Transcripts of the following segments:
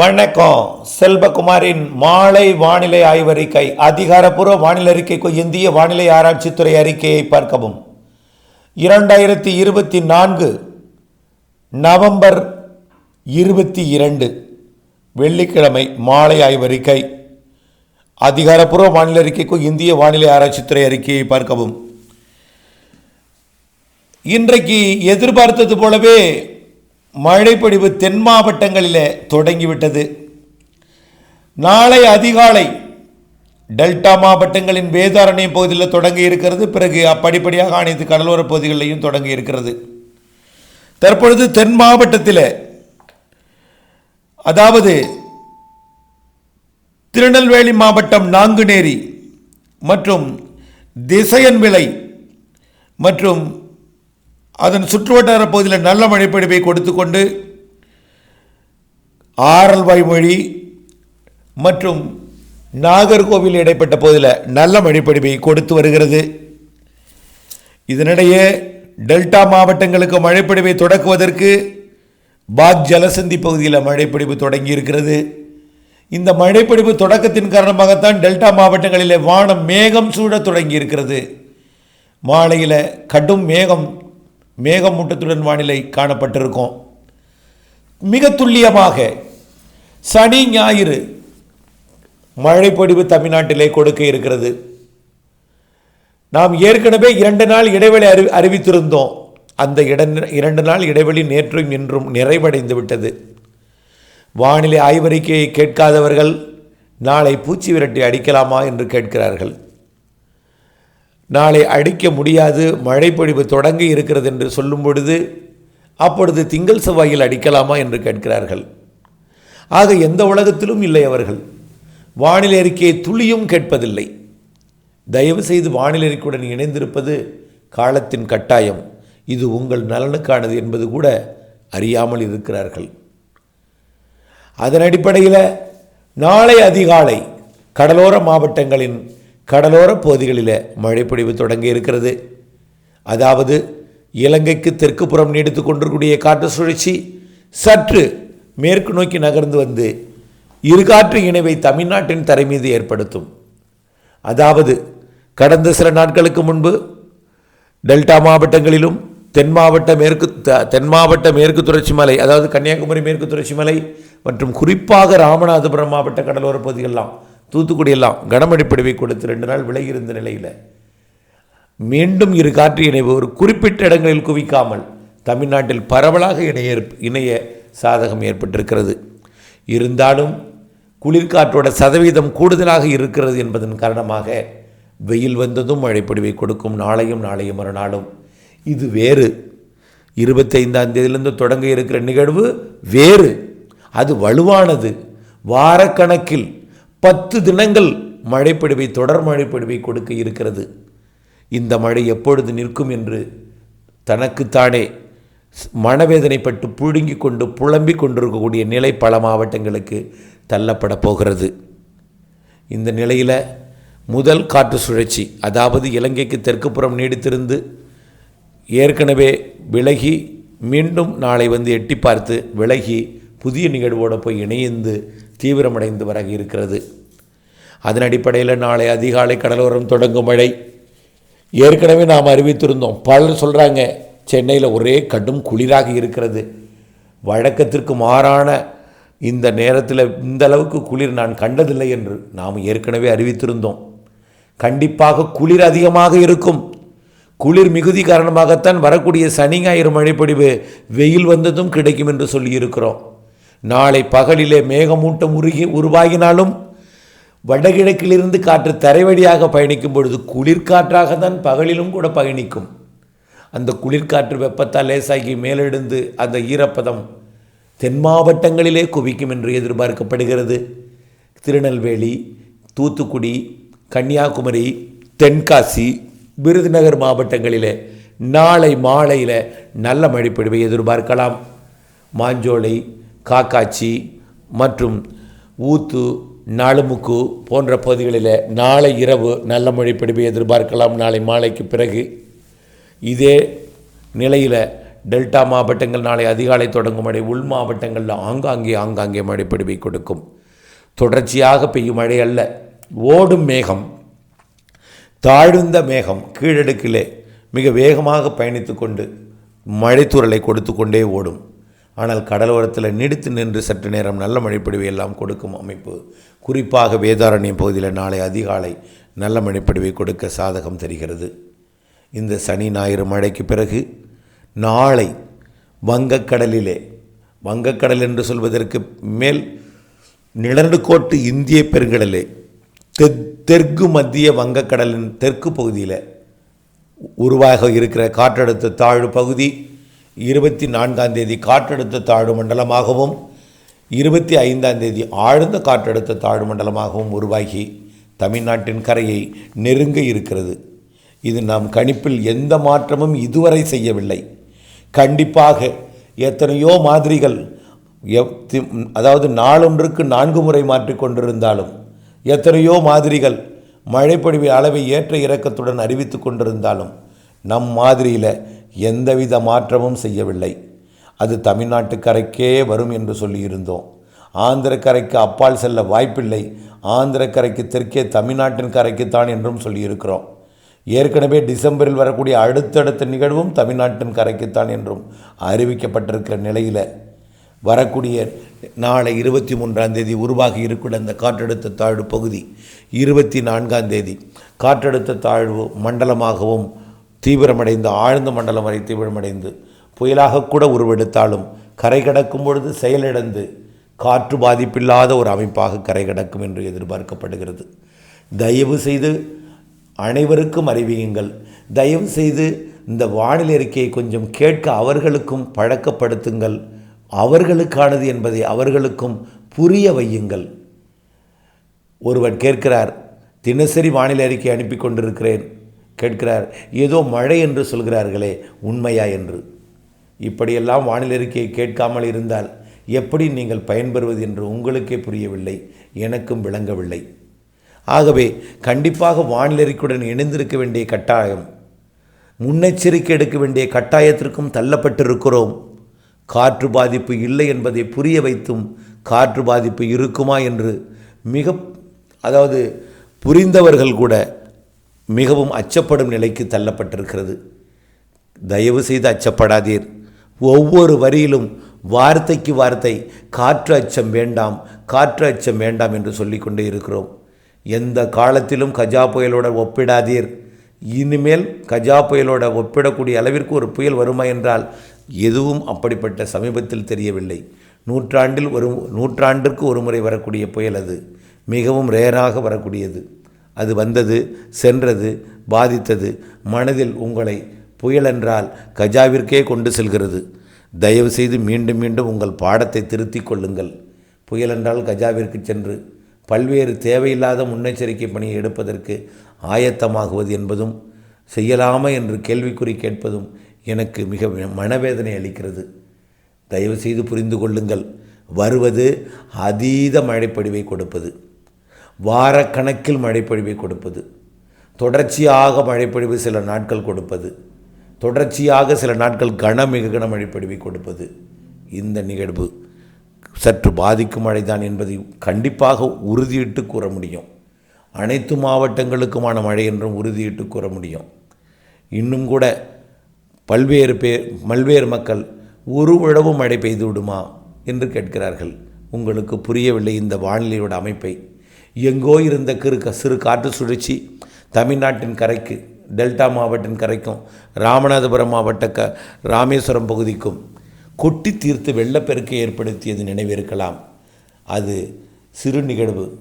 வணக்கம். செல்வகுமாரின் மாலை வானிலை ஆய்வறிக்கை அதிகாரப்பூர்வ வானிலை அறிக்கைக்கு இந்திய வானிலை ஆராய்ச்சித்துறை அறிக்கையை பார்க்கவும். இரண்டாயிரத்தி இருபத்தி நான்கு நவம்பர் இருபத்தி இரண்டு வெள்ளிக்கிழமை மாலை ஆய்வறிக்கை அதிகாரப்பூர்வ வானிலை அறிக்கைக்கு இந்திய வானிலை ஆராய்ச்சித்துறை அறிக்கையை பார்க்கவும். இன்றைக்கு எதிர்பார்த்தது போலவே மழைப்பொழிவு தென் மாவட்டங்களிலே தொடங்கிவிட்டது. நாளை அதிகாலை டெல்டா மாவட்டங்களின் வேதாரண்யம் பகுதியில் தொடங்கி இருக்கிறது. பிறகு அப்படிப்படியாக அனைத்து கடலோர பகுதிகளிலையும் தொடங்கி இருக்கிறது. தற்பொழுது தென் மாவட்டத்தில் அதாவது திருநெல்வேலி மாவட்டம் நாங்குநேரி மற்றும் திசையன் விலை மற்றும் அதன் சுற்றுவட்டார பகுதியில் நல்ல மழைப்பொழிவை கொடுத்து கொண்டு ஆரல்வாய் மொழி மற்றும் நாகர்கோவில் இடைப்பட்ட பகுதியில் நல்ல மழைப்பொழிவை கொடுத்து வருகிறது. இதனிடையே டெல்டா மாவட்டங்களுக்கு மழைப்பொழிவை தொடக்குவதற்கு பாக் ஜலசந்தி பகுதியில் மழைப்பொழிவு தொடங்கி இருக்கிறது இந்த மழைப்பொழிவு தொடக்கத்தின் காரணமாகத்தான் டெல்டா மாவட்டங்களில் வானம் மேகம் சூழத் தொடங்கி இருக்கிறது மாலையில் கடும் மேகம் மேகமூட்டத்துடன் வானிலை காணப்பட்டிருக்கும். மிக துல்லியமாக சனி ஞாயிறு மழைப்பொடிவு தமிழ்நாட்டிலே கொடுக்க இருக்கிறது. நாம் ஏற்கனவே இரண்டு நாள் இடைவெளி அறி அறிவித்திருந்தோம். அந்த இட- இரண்டு நாள் இடைவெளி நேற்றும் இன்றும் நிறைவடைந்து விட்டது. வானிலை ஆய்வறிக்கையை கேட்காதவர்கள் நாளை பூச்சி விரட்டி அடிக்கலாமா என்று கேட்கிறார்கள். நாளை அடிக்க முடியாது மழைப்பொழிவு தொடங்கி இருக்கிறது என்று சொல்லும் பொழுது அப்பொழுது திங்கள் செவ்வாயில் அடிக்கலாமா என்று கேட்கிறார்கள். ஆக எந்த உலகத்திலும் இல்லை அவர்கள். வானிலை அறிக்கையை துளியும் கேட்பதில்லை. தயவு செய்து வானிலை அறிக்கையுடன் இணைந்திருப்பது காலத்தின் கட்டாயம். இது உங்கள் நலனுக்கானது என்பது கூட அறியாமல் இருக்கிறார்கள். அதன் அடிப்படையில் நாளை அதிகாலை கடலோர மாவட்டங்களின் கடலோர பகுதிகளில் மழைப்பொழிவு தொடங்கி இருக்கிறது. அதாவது இலங்கைக்கு தெற்கு புறம் நீடித்து கொண்டிருக்கூடிய காற்று சுழற்சி சற்று மேற்கு நோக்கி நகர்ந்து வந்து இருகாற்று இணைவை தமிழ்நாட்டின் தரை மீது ஏற்படுத்தும். அதாவது கடந்த சில நாட்களுக்கு முன்பு டெல்டா மாவட்டங்களிலும் தென் மாவட்ட மேற்கு த- தென் மாவட்ட மேற்கு தொடர்ச்சி மலை அதாவது கன்னியாகுமரி மேற்கு தொடர்ச்சி மலை மற்றும் குறிப்பாக ராமநாதபுரம் மாவட்ட கடலோர பகுதிகளெலாம் தூத்துக்குடி எல்லாம் கனமழை கொடுத்து ரெண்டு நாள் விலகி இருந்த நிலையில் மீண்டும் இரு காற்று இணைவு ஒரு குறிப்பிட்ட இடங்களில் குவிக்காமல் தமிழ்நாட்டில் பரவலாக இணைய இணைய சாதகம் ஏற்பட்டிருக்கிறது. இருந்தாலும் குளிர்காற்றோட சதவீதம் கூடுதலாக இருக்கிறது என்பதன் காரணமாக வெயில் வந்ததும் மழைப்பொடிவை கொடுக்கும் நாளையும் நாளையும் மறுநாளும். இது வேறு. இருபத்தைந்தாம் தேதியிலிருந்து தொடங்க இருக்கிற நிகழ்வு வேறு. அது வலுவானது. வாரக்கணக்கில் பத்து தினங்கள் மழைப்பொழிவை தொடர் மழைப்பொழிவை கொடுக்க இருக்கிறது. இந்த மழை எப்பொழுது நிற்கும் என்று தனக்குத்தானே மனவேதனைப்பட்டு புழுங்கி கொண்டு புலம்பிக் கொண்டிருக்கக்கூடிய நிலை பல மாவட்டங்களுக்கு தள்ளப்பட போகிறது. இந்த நிலையில் முதல் காற்று சுழற்சி அதாவது இலங்கைக்கு தெற்குப்புறம் நீடித்திருந்து ஏற்கனவே விலகி மீண்டும் நாளை வந்து எட்டி பார்த்து விலகி புதிய நிகழ்வோடு போய் இணைந்து தீவிரமடைந்து வர இருக்கிறது. அதன் அடிப்படையில் நாளை அதிகாலை கடலோரம் தொடங்கும் மழை. ஏற்கனவே நாம் அறிவித்திருந்தோம். பலர் சொல்கிறாங்க சென்னையில் ஒரே கடும் குளிராக இருக்கிறது. வழக்கத்திற்கு மாறான இந்த நேரத்தில் இந்த அளவுக்கு குளிர் நான் கண்டதில்லை என்று நாம் ஏற்கனவே அறிவித்திருந்தோம். கண்டிப்பாக குளிர் அதிகமாக இருக்கும். குளிர் மிகுதி காரணமாகத்தான் வரக்கூடிய சனி ஞாயிறு மழைப்பொழிவு வெயில் வந்ததும் கிடைக்கும் என்று சொல்லியிருக்கிறோம். நாளை பகலிலே மேகமூட்டம் உருகி உருவாகினாலும் வடகிழக்கிலிருந்து காற்று தரை வழியாக பயணிக்கும் பொழுது குளிர்காற்றாக தான் பகலிலும் கூட பயணிக்கும். அந்த குளிர்காற்று வெப்பத்தால் லேசாகி மேலெழுந்து அந்த ஈரப்பதம் தென் மாவட்டங்களிலே குவிக்கும் என்று எதிர்பார்க்கப்படுகிறது. திருநெல்வேலி தூத்துக்குடி கன்னியாகுமரி தென்காசி விருதுநகர் மாவட்டங்களிலே நாளை மாலையில் நல்ல மழைப்பொழிவை எதிர்பார்க்கலாம். மாஞ்சோலை காக்காச்சி மற்றும் ஊத்து நாளுமுக்கு போன்ற பகுதிகளில் நாளை இரவு நல்ல மழைப்பொழிவை எதிர்பார்க்கலாம். நாளை மாலைக்கு பிறகு இதே நிலையில் டெல்டா மாவட்டங்கள் நாளை அதிகாலை தொடங்கும் மழை உள் மாவட்டங்களில் ஆங்காங்கே ஆங்காங்கே மழைப்பொழிவை கொடுக்கும். தொடர்ச்சியாக பெய்யும் மழை அல்ல ஓடும் மேகம் தாழ்ந்த மேகம் கீழடுக்கிலே மிக வேகமாக பயணித்து கொண்டு மழைத்தூரலை கொடுத்து கொண்டே ஓடும். ஆனால் கடலோரத்தில் நீடித்து நின்று சற்று நேரம் நல்ல மழைப்பொழிவை எல்லாம் கொடுக்கும் அமைப்பு. குறிப்பாக வேதாரண்யம் பகுதியில் நாளை அதிகாலை நல்ல மழைப்பொழிவை கொடுக்க சாதகம் தெரிகிறது. இந்த சனி ஞாயிறு மழைக்கு பிறகு நாளை வங்கக்கடலிலே வங்கக்கடல் என்று சொல்வதற்கு மேல் நிலநடுக்கோட்டு இந்திய பெருங்கடலே தெற் தெற்கு மத்திய வங்கக்கடலின் தெற்கு பகுதியில் உருவாக இருக்கிற காற்றழுத்த தாழ்வு பகுதி இருபத்தி நான்காம் தேதி காற்றழுத்த தாழ்வு மண்டலமாகவும் இருபத்தி ஐந்தாம் தேதி ஆழ்ந்த காற்றழுத்த தாழ்வு மண்டலமாகவும் உருவாகி தமிழ்நாட்டின் கரையை நெருங்க இருக்கிறது. இது நாம் கணிப்பில் எந்த மாற்றமும் இதுவரை செய்யவில்லை. கண்டிப்பாக எத்தனையோ மாதிரிகள் எப் அதாவது நாளொன்றுக்கு நான்கு முறை மாற்றிக்கொண்டிருந்தாலும் எத்தனையோ மாதிரிகள் மழைப்பொழிவு அளவை ஏற்ற இறக்கத்துடன் அறிவித்து கொண்டிருந்தாலும் நம் மாதிரியில் எந்தவித மாற்றமும் செய்யவில்லை. அது தமிழ்நாட்டு கரைக்கே வரும் என்று சொல்லியிருந்தோம். ஆந்திர கரைக்கு அப்பால் செல்ல வாய்ப்பில்லை. ஆந்திர கரைக்கு தெற்கே தமிழ்நாட்டின் கரைக்குத்தான் என்றும் சொல்லியிருக்கிறோம். ஏற்கனவே டிசம்பரில் வரக்கூடிய அடுத்தடுத்த நிகழ்வும் தமிழ்நாட்டின் கரைக்குத்தான் என்றும் அறிவிக்கப்பட்டிருக்கிற நிலையில் வரக்கூடிய நாளை இருபத்தி மூன்றாம் தேதி உருவாகி இருக்கிற அந்த காற்றழுத்த தாழ்வு பகுதி இருபத்தி நான்காம் தேதி. காற்றழுத்த தாழ்வு மண்டலமாகவும் தீவிரமடைந்து ஆழ்ந்த மண்டலம் வரை தீவிரமடைந்து புயலாக கூட உருவெடுத்தாலும் கரை கடக்கும் பொழுது செயலிழந்து காற்று பாதிப்பில்லாத ஒரு அமைப்பாக கரை கடக்கும் என்று எதிர்பார்க்கப்படுகிறது. தயவு செய்து அனைவருக்கும் அறிவியுங்கள். தயவு செய்து இந்த வானிலை அறிக்கையை கொஞ்சம் கேட்க அவர்களுக்கும் பழக்கப்படுத்துங்கள். அவர்களுக்கானது என்பதை அவர்களுக்கும் புரிய வையுங்கள். ஒருவர் கேட்கிறார் தினசரி வானிலை அறிக்கை அனுப்பி கொண்டிருக்கிறேன். கேட்கிறார். ஏதோ மழை என்று சொல்கிறார்களே உண்மையா என்று. இப்படியெல்லாம் வானிலை அறிக்கையை கேட்காமல் இருந்தால் எப்படி நீங்கள் பயன்பெறுவது என்று உங்களுக்கே புரியவில்லை எனக்கும் விளங்கவில்லை. ஆகவே கண்டிப்பாக வானிலை அறிக்கையுடன் இணைந்திருக்க வேண்டிய கட்டாயம். முன்னெச்சரிக்கை எடுக்க வேண்டிய கட்டாயத்திற்கும் தள்ளப்பட்டிருக்கிறோம். காற்று பாதிப்பு இல்லை என்பதை புரிய வைத்தும் காற்று பாதிப்பு இருக்குமா என்று மிக அதாவது புரிந்தவர்கள் கூட மிகவும் அச்சப்படும் நிலைக்கு தள்ளப்பட்டிருக்கிறது. தயவு செய்து அச்சப்படாதீர். ஒவ்வொரு வரியிலும் வார்த்தைக்கு வார்த்தை காற்று அச்சம் வேண்டாம் காற்று அச்சம் வேண்டாம் என்று சொல்லிக்கொண்டே இருக்கிறோம். எந்த காலத்திலும் கஜா புயலோட ஒப்பிடாதீர். இனிமேல் கஜா புயலோட ஒப்பிடக்கூடிய அளவிற்கு ஒரு புயல் வருமா என்றால் எதுவும் அப்படிப்பட்ட சமீபத்தில் தெரியவில்லை. நூற்றாண்டில் ஒரு நூற்றாண்டிற்கு ஒரு முறை வரக்கூடிய புயல் அது. மிகவும் ரேராக வரக்கூடியது. அது வந்தது சென்றது பாதித்தது. மனதில் உங்களை புயல் என்றால் கஜாவிற்கே கொண்டு செல்கிறது. தயவு செய்து மீண்டும் மீண்டும் உங்கள் பாடத்தை திருத்திக் கொள்ளுங்கள். புயல் என்றால் கஜாவிற்கு சென்று பல்வேறு தேவையில்லாத முன்னெச்சரிக்கை பணியை எடுப்பதற்கு ஆயத்தமாகுவது என்பதும் செய்யலாமா என்று கேள்விக்குறி கேட்பதும் எனக்கு மிக மனவேதனை அளிக்கிறது. தயவு செய்து புரிந்து கொள்ளுங்கள். வருவது அதீத மழைப்படிவை கொடுப்பது. வாரக்கணக்கில் மழைப்பொழிவை கொடுப்பது. தொடர்ச்சியாக மழைப்பொழிவு சில நாட்கள் கொடுப்பது. தொடர்ச்சியாக சில நாட்கள் கன மிக கன மழைப்பொழிவை கொடுப்பது. இந்த நிகழ்வு சற்று பாதிக்கும் மழைதான் என்பதை கண்டிப்பாக உறுதியிட்டு கூற முடியும். அனைத்து மாவட்டங்களுக்குமான மழை என்றும் உறுதியிட்டு கூற முடியும். இன்னும் கூட பல்வேறு பேர் பல்வேறு மக்கள் ஒரு உழவு மழை பெய்து விடுமா என்று கேட்கிறார்கள். உங்களுக்கு புரியவில்லை இந்த வானிலையோட அமைப்பை. எங்கோ இருந்த கிரு சிறு காற்று சுழற்சி தமிழ்நாட்டின் கரைக்கு டெல்டா மாவட்டின் கரைக்கும் ராமநாதபுரம் மாவட்ட க ராமேஸ்வரம் பகுதிக்கும் கொட்டி தீர்த்து வெள்ளப்பெருக்கை ஏற்படுத்தியது நினைவிருக்கலாம். அது சிறு நிகழ்வு.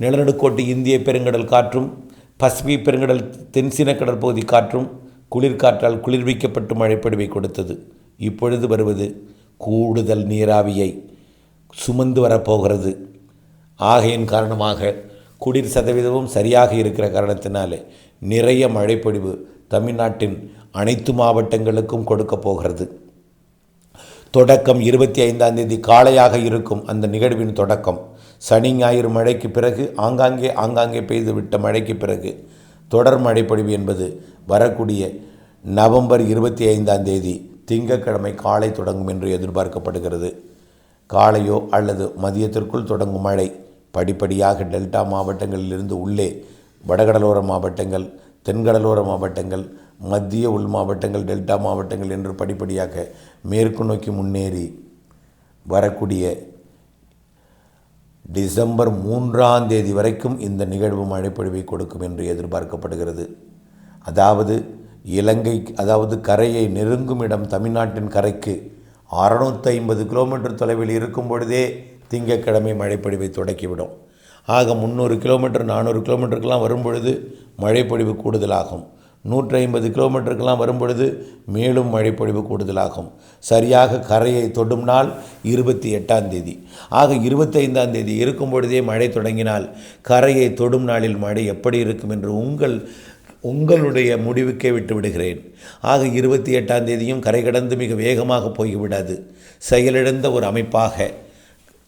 நிலநடுக்கோட்டு இந்திய பெருங்கடல் காற்றும் பசிபி பெருங்கடல் தென்சீன கடற்பகுதி காற்றும் குளிர்காற்றால் குளிர்விக்கப்பட்டு மழைப்படுவை கொடுத்தது. இப்பொழுது வருவது கூடுதல் நீராவியை சுமந்து வரப்போகிறது. ஆகையின் காரணமாக குடிர் சதவீதமும் சரியாக இருக்கிற காரணத்தினாலே நிறைய மழைப்பொழிவு தமிழ்நாட்டின் அனைத்து மாவட்டங்களுக்கும் கொடுக்கப் போகிறது. தொடக்கம் இருபத்தி ஐந்தாம் தேதி காலையாக இருக்கும் அந்த நிகழ்வின் தொடக்கம். சனி ஞாயிறு மழைக்கு பிறகு ஆங்காங்கே ஆங்காங்கே பெய்து விட்ட மழைக்கு பிறகு தொடர் மழைப்பொழிவு என்பது வரக்கூடிய நவம்பர் இருபத்தி ஐந்தாம் தேதி திங்கட்கிழமை காலை தொடங்கும் என்று எதிர்பார்க்கப்படுகிறது. காலையோ அல்லது மதியத்திற்குள் தொடங்கும் மழை படிப்படியாக டெல்டா மாவட்டங்களிலிருந்து உள்ளே வடகடலோர மாவட்டங்கள் தென்கடலோர மாவட்டங்கள் மத்திய உள் மாவட்டங்கள் டெல்டா மாவட்டங்கள் என்று படிப்படியாக மேற்கு நோக்கி முன்னேறி வரக்கூடிய டிசம்பர் மூன்றாம் தேதி வரைக்கும் இந்த நிகழ்வு மழைப்பொழிவை கொடுக்கும் என்று எதிர்பார்க்கப்படுகிறது. அதாவது இலங்கை அதாவது கரையை நெருங்கும் இடம் தமிழ்நாட்டின் கரைக்கு அறுநூற்றி ஐம்பது கிலோமீட்டர் தொலைவில் இருக்கும் பொழுதே திங்கட்கிழமை மழைப்பொழிவை தொடக்கிவிடும். ஆக முந்நூறு கிலோமீட்டர் நானூறு கிலோமீட்டருக்கெல்லாம் வரும்பொழுது மழைப்பொழிவு கூடுதலாகும். நூற்றி ஐம்பது கிலோமீட்டருக்கெல்லாம் வரும்பொழுது மேலும் மழைப்பொழிவு கூடுதலாகும். சரியாக கரையை தொடும் நாள் இருபத்தி எட்டாம் தேதி. ஆக இருபத்தைந்தாம் தேதி இருக்கும் பொழுதே மழை தொடங்கினால் கரையை தொடும் நாளில் மழை எப்படி இருக்கும் என்று உங்கள் உங்களுடைய முடிவுக்கே விட்டு விடுகிறேன் ஆக இருபத்தி எட்டாம் தேதியும் கரை கடந்து மிக வேகமாக போய்விடாது. செயலிழந்த ஒரு அமைப்பாக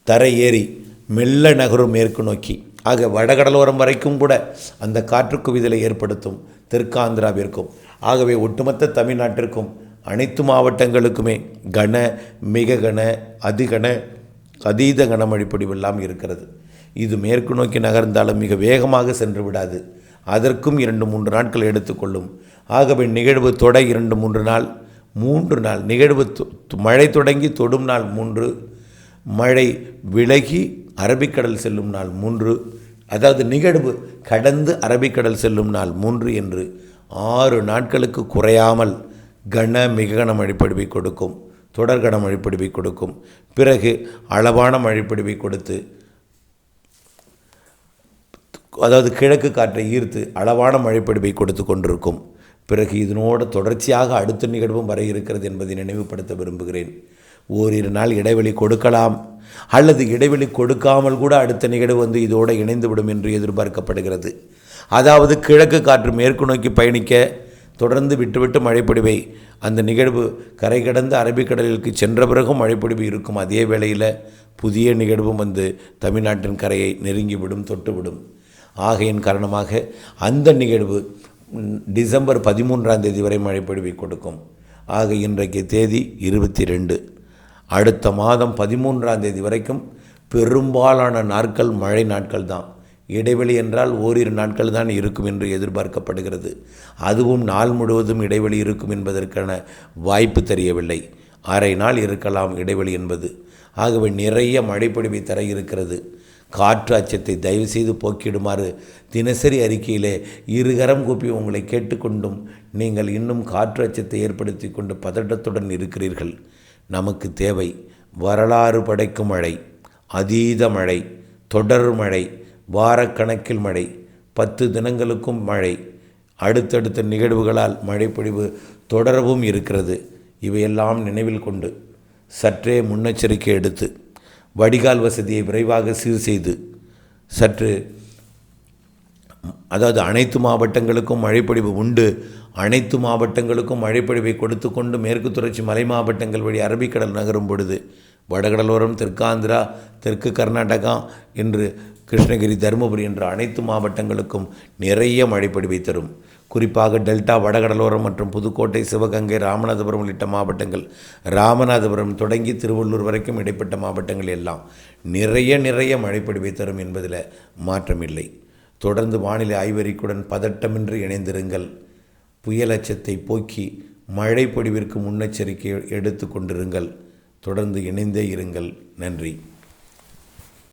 தரை ஏறி மெல்ல நகரும் மேற்கு நோக்கி. ஆக வடகடலோரம் வரைக்கும் கூட அந்த காற்று குவிதலை ஏற்படுத்தும் தெற்காந்திராவிற்கும். ஆகவே ஒட்டுமொத்த தமிழ்நாட்டிற்கும் அனைத்து மாவட்டங்களுக்குமே கன மிக கன அதிகன அதீத கனமழை பொழிவெல்லாம் இருக்கிறது. இது மேற்கு நோக்கி நகர்ந்தாலும் மிக வேகமாக சென்று விடாது. அதற்கும் இரண்டு மூன்று நாட்கள் எடுத்துக்கொள்ளும். ஆகவே நிகழ்வு தொட இரண்டு மூன்று நாள் மூன்று நாள் நிகழ்வு தொ- மழை தொடங்கி தொடும் நாள் மூன்று மழை விலகி அரபிக்கடல் செல்லும் நாள் மூன்று அதாவது நிகழ்வு கடந்து அரபிக்கடல் செல்லும் நாள் மூன்று என்று ஆறு நாட்களுக்கு குறையாமல் கன மிக கன மழைப்பொழிவை கொடுக்கும் தொடர் கன மழைப்பொழிவை கொடுக்கும். பிறகு அளவான மழைப்பொழிவை கொடுத்து அதாவது கிழக்கு காற்றை ஈர்த்து அளவான மழைப்பொழிவை கொடுத்து கொண்டிருக்கும். பிறகு இதனோடு தொடர்ச்சியாக அடுத்த நிகழ்வும் வர இருக்கிறது என்பதை நினைவுபடுத்த விரும்புகிறேன். ஓரிரு நாள் இடைவெளி கொடுக்கலாம். அல்லது இடைவெளி கொடுக்காமல் கூட அடுத்த நிகழ்வு வந்து இதோடு இணைந்துவிடும் என்று எதிர்பார்க்கப்படுகிறது. அதாவது கிழக்கு காற்று மேற்கு நோக்கி பயணிக்க தொடர்ந்து விட்டுவிட்டு மழைப்பொடிவை அந்த நிகழ்வு கரை கடந்து அரபிக்கடலுக்கு சென்ற பிறகும் மழைப்பொடிவு இருக்கும் அதே வேளையில் புதிய நிகழ்வும் வந்து தமிழ்நாட்டின் கரையை நெருங்கிவிடும் தொட்டுவிடும். ஆகையின் காரணமாக அந்த நிகழ்வு டிசம்பர் பதிமூன்றாம் தேதி வரை மழைப்பொழிவை கொடுக்கும். ஆக இன்றைக்கு தேதி இருபத்தி ரெண்டு. அடுத்த மாதம் பதிமூன்றாம் தேதி வரைக்கும் பெரும்பாலான நாட்கள் மழை நாட்கள் தான். இடைவெளி என்றால் ஓரிரு நாட்கள் தான் இருக்கும் என்று எதிர்பார்க்கப்படுகிறது. அதுவும் நாள் முழுவதும் இடைவெளி இருக்கும் என்பதற்கான வாய்ப்பு தெரியவில்லை. அரை நாள் இருக்கலாம் இடைவெளி என்பது. ஆகவே நிறைய மழைப்பொழிவை தர இருக்கிறது. காற்று அச்சத்தை தயவு செய்து போக்கிடுமாறு தினசரி அறிக்கையிலே இருகரம் கூப்பி உங்களை கேட்டுக்கொண்டும் நீங்கள் இன்னும் காற்று அச்சத்தை ஏற்படுத்தி கொண்டு பதட்டத்துடன் இருக்கிறீர்கள். நமக்கு தேவை. வரலாறு படைக்கும் மழை அதீத மழை தொடர் மழை வாரக்கணக்கில் மழை பத்து தினங்களுக்கும் மழை அடுத்தடுத்த நிகழ்வுகளால் மழைப்பொழிவு தொடரவும் இருக்கிறது. இவையெல்லாம் நினைவில் கொண்டு சற்றே முன்னெச்சரிக்கை எடுத்து வடிகால் வசதியை விரைவாக சீர் செய்து சற்று அதாவது அனைத்து மாவட்டங்களுக்கும் மழைப்பொழிவு உண்டு. அனைத்து மாவட்டங்களுக்கும் மழைப்பொழிவை கொடுத்து கொண்டு மேற்கு தொடர்ச்சி மலை மாவட்டங்கள் வழி அரபிக்கடல் நகரும் பொழுது வடகடலோரம் தெற்காந்திரா தெற்கு கர்நாடகா என்று கிருஷ்ணகிரி தருமபுரி என்ற அனைத்து மாவட்டங்களுக்கும் நிறைய மழைப்பொழிவை தரும். குறிப்பாக டெல்டா வடகடலோரம் மற்றும் புதுக்கோட்டை சிவகங்கை ராமநாதபுரம் உள்ளிட்ட மாவட்டங்கள் ராமநாதபுரம் தொடங்கி திருவள்ளூர் வரைக்கும் இடைப்பட்ட மாவட்டங்கள் எல்லாம் நிறைய நிறைய மழைப்பொழிவை தரும் என்பதில் மாற்றமில்லை. தொடர்ந்து வானிலை ஆய்வறிக்குடன் பதட்டமின்றி இணைந்திருங்கள். புயல் அச்சத்தை போக்கி மழை பொடிவிற்கு முன்னெச்சரிக்கை எடுத்து கொண்டிருங்கள். தொடர்ந்து இணைந்தே இருங்கள். நன்றி.